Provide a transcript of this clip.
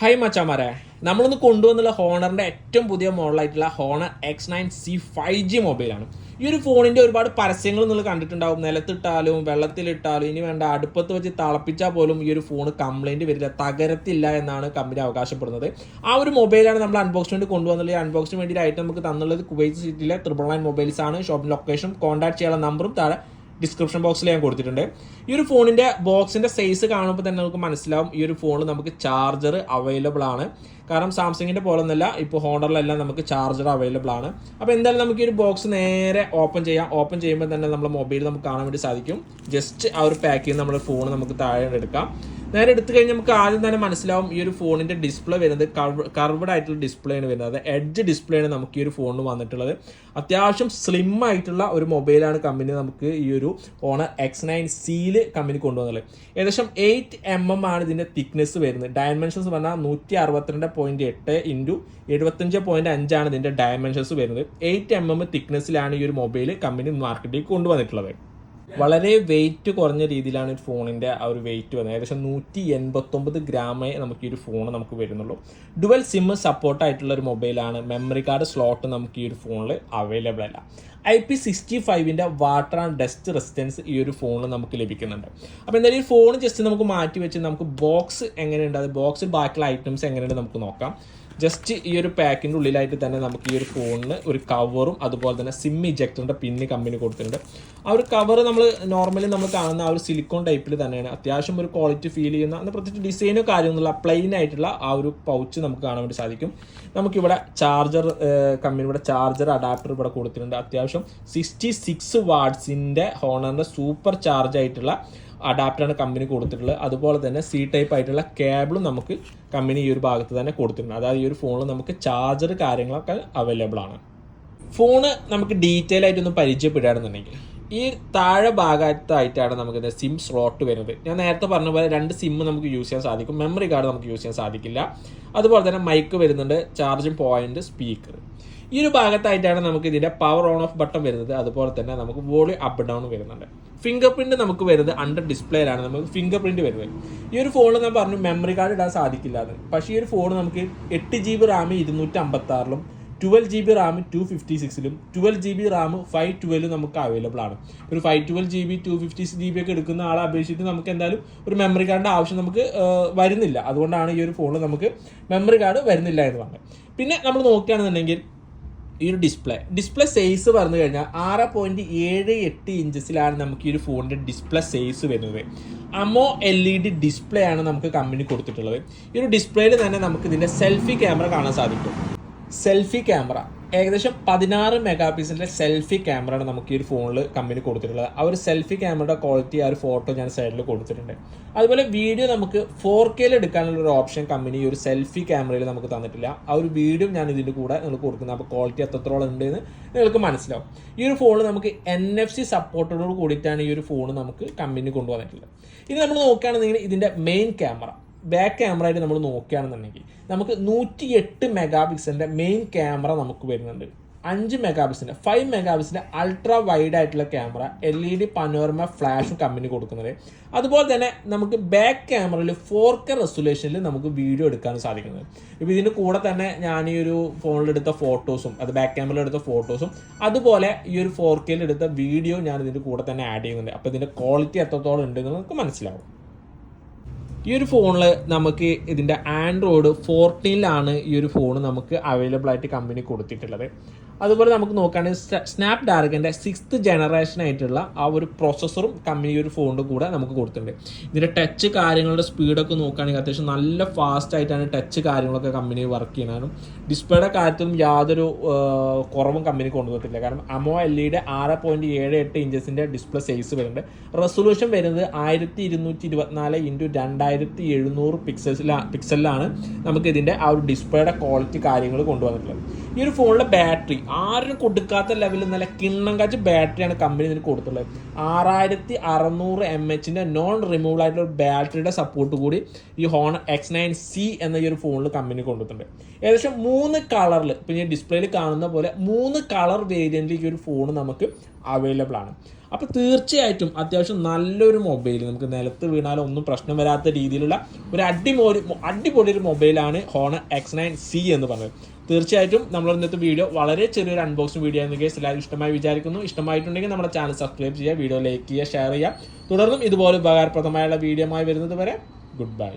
High മച്ചാമാരെ. നമ്മളൊന്ന് കൊണ്ടുവന്നുള്ള ഹോണറിന്റെ ഏറ്റവും പുതിയ മോഡലായിട്ടുള്ള Honor X nine C five G മൊബൈലാണ്. ഈ ഒരു ഫോണിന്റെ ഒരുപാട് പരസ്യങ്ങൾ നിങ്ങൾ കണ്ടിട്ടുണ്ടാവും. നിലത്തിട്ടാലും വെള്ളത്തിലിട്ടാലും ഇനി വേണ്ട അടുപ്പത്ത് വെച്ച് തിളപ്പിച്ചാൽ പോലും ഈ ഒരു ഫോൺ കംപ്ലൈന്റ് വരില്ല. തകരത്തില്ല എന്നാണ് കമ്പനി അവകാശപ്പെടുന്നത്. ആ ഒരു മൊബൈലാണ് നമ്മൾ അൺബോക്സിന് വേണ്ടി കൊണ്ടുവന്നുള്ളത് ഈ അൺബോക്സിന് വേണ്ടിയിട്ടായിട്ട് നമുക്ക് തന്നുള്ളത് കുവൈറ്റ് സിറ്റിയിലെ ത്രിബിൾ നയൻ മൊബൈൽസ് ആണ്. ഷോപ്പ് ലൊക്കേഷൻ കോൺടാക്ട് ചെയ്യാനുള്ള നമ്പറും താഴെ ഡിസ്ക്രിപ്ഷൻ ബോക്സിൽ ഞാൻ കൊടുത്തിട്ടുണ്ട്. ഈ ഒരു ഫോണിന്റെ ബോക്സിന്റെ സൈസ് കാണുമ്പോൾ തന്നെ നമുക്ക് മനസ്സിലാവും ഈ ഒരു ഫോണിൽ നമുക്ക് ചാർജർ അവൈലബിൾ ആണ്. കാരണം സാംസങ്ങിന്റെ പോലെ ഒന്നല്ല ഇപ്പോൾ ഹോണ്ടറിലെല്ലാം നമുക്ക് ചാർജർ അവൈലബിൾ ആണ്. അപ്പോൾ എന്തായാലും നമുക്ക് ഈ ഒരു ബോക്സ് നേരെ ഓപ്പൺ ചെയ്യാം. ഓപ്പൺ ചെയ്യുമ്പോൾ തന്നെ നമ്മുടെ മൊബൈൽ നമുക്ക് കാണാൻ വേണ്ടി സാധിക്കും. ജസ്റ്റ് ആ ഒരു പാക്കിങ് നമ്മൾ ഫോൺ നമുക്ക് താഴെ എടുക്കാം. നേരെ എടുത്തു കഴിഞ്ഞാൽ നമുക്ക് ആദ്യം തന്നെ മനസ്സിലാവും ഈ ഒരു ഫോണിന്റെ ഡിസ്പ്ലേ വരുന്നത് കർവ്ഡ് ആയിട്ടുള്ള ഡിസ്പ്ലേ ആണ് വരുന്നത്. എഡ്ജ് ഡിസ്പ്ലേ ആണ് നമുക്ക് ഈ ഒരു ഫോണിന് വന്നിട്ടുള്ളത്. അത്യാവശ്യം സ്ലിം ആയിട്ടുള്ള ഒരു മൊബൈലാണ് കമ്പനി നമുക്ക് ഈ ഒരു ഓണർ എക്സ് നയൻ സിയിൽ കമ്പനി കൊണ്ടുവന്നത്. ഏകദേശം എയ്റ്റ് എം എം ആണ് ഇതിന്റെ തിക്നെസ് വരുന്നത്. ഡയമെൻഷൻസ് പറഞ്ഞാൽ നൂറ്റി അറുപത്തിരണ്ട് പോയിന്റ് എട്ട് ഇന്റു എഴുപത്തഞ്ച് പോയിന്റ് അഞ്ചാണ് ഇതിന്റെ ഡയമെൻഷൻസ് വരുന്നത്. എയ്റ്റ് എം എം തിക്നെസ്സിലാണ് ഈ ഒരു മൊബൈൽ കമ്പനി മാർക്കറ്റിൽ കൊണ്ടുവന്നിട്ടുള്ളത്. വളരെ വെയിറ്റ് കുറഞ്ഞ രീതിയിലാണ് ഈ ഫോണിന്റെ ആ ഒരു വെയിറ്റ് വന്നത്. ഏകദേശം നൂറ്റി എൺപത്തൊമ്പത് ഗ്രാമേ നമുക്ക് ഈ ഒരു ഫോൺ നമുക്ക് വരുന്നുള്ളൂ. ഡുവൽ സിമ്മ് സപ്പോർട്ട് ആയിട്ടുള്ള ഒരു മൊബൈലാണ് മെമ്മറി കാർഡ് സ്ലോട്ട് നമുക്ക് ഈ ഒരു ഫോണിൽ അവൈലബിൾ അല്ല. ഐ പി സിക്സ്റ്റി ഫൈവിന്റെ വാട്ടർ ആൻഡ് ഡസ്റ്റ് റെസിസ്റ്റൻസ് ഈ ഒരു ഫോണിൽ നമുക്ക് ലഭിക്കുന്നുണ്ട്. അപ്പോൾ എന്തായാലും ഈ ഫോൺ ജസ്റ്റ് നമുക്ക് മാറ്റി വെച്ച് നമുക്ക് ബോക്സ് എങ്ങനെയുണ്ട്? അത് ബോക്സിൽ ബാക്കിയുള്ള ഐറ്റംസ് എങ്ങനെയുണ്ട്? നമുക്ക് നോക്കാം. ജസ്റ്റ് ഈ ഒരു പാക്കിന്റെ ഉള്ളിലായിട്ട് തന്നെ നമുക്ക് ഈ ഒരു ഫോണിന് ഒരു കവറും അതുപോലെ തന്നെ സിം ഇജക്ടറിന്റെ പിന്ന് കമ്പനി കൊടുത്തിട്ടുണ്ട്. ആ ഒരു കവർ നമ്മൾ നോർമലി നമ്മൾ കാണുന്ന ആ ഒരു സിലിക്കോൺ ടൈപ്പിൽ തന്നെയാണ്. അത്യാവശ്യം ഒരു ക്വാളിറ്റി ഫീൽ ചെയ്യുന്ന പ്രത്യേകിച്ച് ഡിസൈനോ കാര്യമൊന്നുമില്ല പ്ലെയിൻ ആയിട്ടുള്ള ആ ഒരു പൗച്ച് നമുക്ക് കാണാൻ വേണ്ടി സാധിക്കും. നമുക്കിവിടെ ചാർജർ കമ്പനി ഇവിടെ ചാർജർ അഡാപ്റ്റർ ഇവിടെ കൊടുത്തിട്ടുണ്ട്. അത്യാവശ്യം സിക്സ്റ്റി സിക്സ് വാട്സിന്റെ ഹോണറിന്റെ സൂപ്പർ ചാർജ് ആയിട്ടുള്ള അഡാപ്റ്ററാണ് കമ്പനി കൊടുത്തിട്ടുള്ളത്. അതുപോലെ തന്നെ സി ടൈപ്പ് ആയിട്ടുള്ള കേബിളും നമുക്ക് കമ്പനി ഈ ഒരു ഭാഗത്ത് തന്നെ കൊടുത്തിട്ടുണ്ട്. അതായത് ഈ ഒരു ഫോണിൽ നമുക്ക് ചാർജർ കാര്യങ്ങളൊക്കെ അവൈലബിൾ ആണ്. ഫോണ് നമുക്ക് ഡീറ്റെയിൽ ആയിട്ടൊന്ന് പരിചയപ്പെടുകയാണെന്നുണ്ടെങ്കിൽ ഈ താഴെ ഭാഗത്തായിട്ടാണ് നമുക്ക് സിം സ്ലോട്ട് വരുന്നത്. ഞാൻ നേരത്തെ പറഞ്ഞ പോലെ രണ്ട് സിം നമുക്ക് യൂസ് ചെയ്യാൻ സാധിക്കും. മെമ്മറി കാർഡ് നമുക്ക് യൂസ് ചെയ്യാൻ സാധിക്കില്ല. അതുപോലെ തന്നെ മൈക്ക് വരുന്നുണ്ട്. ചാർജിങ് പോയിന്റ് സ്പീക്കർ ഈ ഒരു ഭാഗത്തായിട്ടാണ് നമുക്ക് ഇതിന്റെ പവർ ഓൺ ഓഫ് ബട്ടൺ വരുന്നത്. അതുപോലെ തന്നെ നമുക്ക് വോളിയം അപ്പ് ഡൗൺ വരുന്നുണ്ട്. ഫിംഗർ പ്രിന്റ് നമുക്ക് വരുന്നത് അണ്ടർ ഡിസ്പ്ലേയിലാണ് നമുക്ക് ഫിംഗർ പ്രിന്റ് വരുന്നത്. ഈ ഒരു ഫോണിൽ ഞാൻ പറഞ്ഞു മെമ്മറി കാർഡ് ഇടാൻ സാധിക്കില്ല എന്ന്. പക്ഷേ ഈ ഒരു ഫോൺ നമുക്ക് എട്ട് ജി ബി റാം ഇരുന്നൂറ്റി അമ്പത്തി ആറിലും twelve G B RAM two fifty സിക്സിലും twelve G B RAM five twelve നമുക്ക് അവൈലബിൾ ആണ്. ഒരു five twelve G B two fifty G B ഒക്കെ എടുക്കുന്ന ആളെ അപേക്ഷിച്ചിട്ട് നമുക്ക് എന്തായാലും ഒരു മെമ്മറി കാർഡിന്റെ ആവശ്യം നമുക്ക് വരുന്നില്ല. അതുകൊണ്ടാണ് ഈ ഒരു ഫോണിൽ നമുക്ക് മെമ്മറി കാർഡ് വരുന്നില്ല എന്ന് പറഞ്ഞത്. പിന്നെ നമ്മൾ നോക്കുകയാണെന്നുണ്ടെങ്കിൽ ഈ ഒരു ഡിസ്പ്ലേ ഡിസ്പ്ലേ സൈസ് പറഞ്ഞു കഴിഞ്ഞാൽ ആറ് പോയിന്റ് ഏഴ് എട്ട് ഇഞ്ചസിലാണ് നമുക്ക് ഈ ഒരു ഫോണിന്റെ ഡിസ്പ്ലേ സൈസ് വരുന്നത്. അമോ എൽ ഇ ഡി ഡിസ്പ്ലേ ആണ് നമുക്ക് കമ്പനി കൊടുത്തിട്ടുള്ളത്. ഈ ഒരു ഡിസ്പ്ലേയിൽ തന്നെ നമുക്ക് ഇതിന്റെ സെൽഫി ക്യാമറ കാണാൻ സാധിക്കും. സെൽഫി ക്യാമറ ഏകദേശം പതിനാറ് മെഗാ പിക്സലിന്റെ സെൽഫി ക്യാമറയാണ് നമുക്ക് ഈ ഒരു ഫോണിൽ കമ്പനി കൊടുത്തിട്ടുള്ളത്. ആ ഒരു സെൽഫി ക്യാമറയുടെ ക്വാളിറ്റി ആ ഒരു ഫോട്ടോ ഞാൻ സൈഡിൽ കൊടുത്തിട്ടുണ്ട്. അതുപോലെ വീഡിയോ നമുക്ക് ഫോർ കെയിൽ എടുക്കാനുള്ള ഒരു ഓപ്ഷൻ കമ്പനി ഈ ഒരു സെൽഫി ക്യാമറയിൽ നമുക്ക് തന്നിട്ടില്ല. ആ ഒരു വീഡിയോ ഞാൻ ഇതിന്റെ കൂടെ നിങ്ങൾ കൊടുക്കുന്നത് അപ്പോൾ ക്വാളിറ്റി എത്രത്തോളം ഉണ്ടെന്ന് നിങ്ങൾക്ക് മനസ്സിലാവും. ഈ ഒരു ഫോണിൽ നമുക്ക് എൻ എഫ് സി സപ്പോർട്ടോട് കൂടിയിട്ടാണ് ഈ ഒരു ഫോൺ നമുക്ക് കമ്പനി കൊണ്ടുവന്നിട്ടുള്ളത്. ഇനി നമ്മൾ നോക്കുകയാണെന്നുണ്ടെങ്കിൽ ഇതിന്റെ മെയിൻ ക്യാമറ ബാക്ക് ക്യാമറ ആയിട്ട് നമ്മൾ നോക്കുകയാണെന്നുണ്ടെങ്കിൽ നമുക്ക് നൂറ്റി എട്ട് മെഗാ പിക്സലിന്റെ മെയിൻ ക്യാമറ നമുക്ക് വരുന്നുണ്ട്. അഞ്ച് മെഗാ പിക്സലിന്റെ ഫൈവ് മെഗാ പിക്സലിന്റെ അൾട്രാ വൈഡ് ആയിട്ടുള്ള camera L E D panorama ഫ്ലാഷും company കൊടുക്കുന്നത്. അതുപോലെ തന്നെ നമുക്ക് ബാക്ക് ക്യാമറയിൽ ഫോർ കെ റെസൊല്യൂഷനിൽ നമുക്ക് വീഡിയോ എടുക്കാൻ സാധിക്കുന്നത്. ഇപ്പോൾ ഇതിന്റെ കൂടെ തന്നെ ഞാൻ ഈ ഒരു ഫോണിൽ എടുത്ത ഫോട്ടോസും അത് ബാക്ക് ക്യാമറയിൽ എടുത്ത ഫോട്ടോസും അതുപോലെ ഈ ഒരു ഫോർ കെയിൽ എടുത്ത വീഡിയോ ഞാൻ ഇതിന്റെ കൂടെ തന്നെ ആഡ് ചെയ്യുന്നുണ്ട്. അപ്പോൾ ഇതിന്റെ ക്വാളിറ്റി എത്രത്തോളം ഉണ്ടെന്ന് നമുക്ക് മനസ്സിലാവും. ഈ ഒരു ഫോണിൽ നമുക്ക് ഇതിന്റെ ആൻഡ്രോയിഡ് ഫോർട്ടീനിലാണ് ഈ ഒരു ഫോൺ നമുക്ക് അവൈലബിൾ ആയിട്ട് കമ്പനി കൊടുത്തിട്ടുള്ളത്. അതുപോലെ നമുക്ക് നോക്കുകയാണെങ്കിൽ സ്നാപ് ഡ്രാഗന്റെ സിക്സ്ത് ജനറേഷൻ ആയിട്ടുള്ള ആ ഒരു പ്രോസസ്സറും കമ്പനി ഒരു ഫോണിന്റെ കൂടെ നമുക്ക് കൊടുത്തിട്ടുണ്ട്. ഇതിന്റെ ടച്ച് കാര്യങ്ങളുടെ സ്പീഡൊക്കെ നോക്കുകയാണെങ്കിൽ അത്യാവശ്യം നല്ല ഫാസ്റ്റ് ആയിട്ടാണ് ടച്ച് കാര്യങ്ങളൊക്കെ കമ്പനി വർക്ക് ചെയ്യുന്നതും. ഡിസ്പ്ലേയുടെ കാര്യത്തിലും യാതൊരു കുറവും കമ്പനി കൊണ്ടുവന്നിട്ടില്ല. കാരണം അമോ എൽ ഇയുടെ ആറ് പോയിന്റ് ഏഴ് എട്ട് ഇഞ്ചസിന്റെ ഡിസ്പ്ലേ സൈസ് വരുന്നുണ്ട്. റെസൊല്യൂഷൻ വരുന്നത് ആയിരത്തി ഇരുന്നൂറ്റി ഇരുപത്തിനാല് ഇന്റു രണ്ടായിരത്തി എഴുന്നൂറ് പിക്സൽസിലാ പിക്സലിലാണ് നമുക്ക് ഇതിന്റെ ആ ഒരു ഡിസ്പ്ലേയുടെ ക്വാളിറ്റി കാര്യങ്ങൾ കൊണ്ടുവന്നിട്ടുള്ളത്. ഈ ഒരു ഫോണിലെ ബാറ്ററി ആരും കൊടുക്കാത്ത ലെവലിൽ നല്ല കിണ്ണം കാച്ച് ബാറ്ററിയാണ് കമ്പനി ഇതിന് കൊടുത്തുള്ളത്. ആറായിരത്തി അറുന്നൂറ് എം എച്ചിന്റെ നോൺ റിമൂവൽ ആയിട്ടുള്ള ബാറ്ററിയുടെ സപ്പോർട്ട് കൂടി ഈ ഹോണർ എക്സ് നയൻ സി എന്ന ഈ ഒരു ഫോണിൽ കമ്പനി കൊണ്ടുവന്നിട്ടുണ്ട്. ഏകദേശം മൂന്ന് കളറിൽ ഇപ്പം ഞാൻ ഡിസ്പ്ലേയിൽ കാണുന്ന പോലെ മൂന്ന് കളർ വേരിയന്റിൽ ഈ ഒരു ഫോൺ നമുക്ക് അവൈലബിൾ ആണ്. അപ്പോൾ തീർച്ചയായിട്ടും അത്യാവശ്യം നല്ലൊരു മൊബൈൽ നമുക്ക് നിലത്ത് വീണാലും ഒന്നും പ്രശ്നം വരാത്ത രീതിയിലുള്ള ഒരു അടിപൊളി അടിപൊളി ഒരു മൊബൈലാണ് ഹോണർ എക്സ് നയൻ സി എന്ന് പറയുന്നത്. തീർച്ചയായിട്ടും നമ്മൾ ഇന്നത്തെ വീഡിയോ വളരെ ചെറിയൊരു അൺബോക്സിംഗ് വീഡിയോ ആയിരുന്നു കേസ് എല്ലാവരും ഇഷ്ടമായി വിചാരിക്കുന്നു. ഇഷ്ടമായിട്ടുണ്ടെങ്കിൽ നമ്മുടെ ചാനൽ സബ്സ്ക്രൈബ് ചെയ്യുക വീഡിയോ ലൈക്ക് ചെയ്യുക ഷെയർ ചെയ്യുക. തുടർന്നും ഇതുപോലെ ഉപകാരപ്രദമായുള്ള വീഡിയോ ആയി വരുന്നത് വരെ ഗുഡ് ബൈ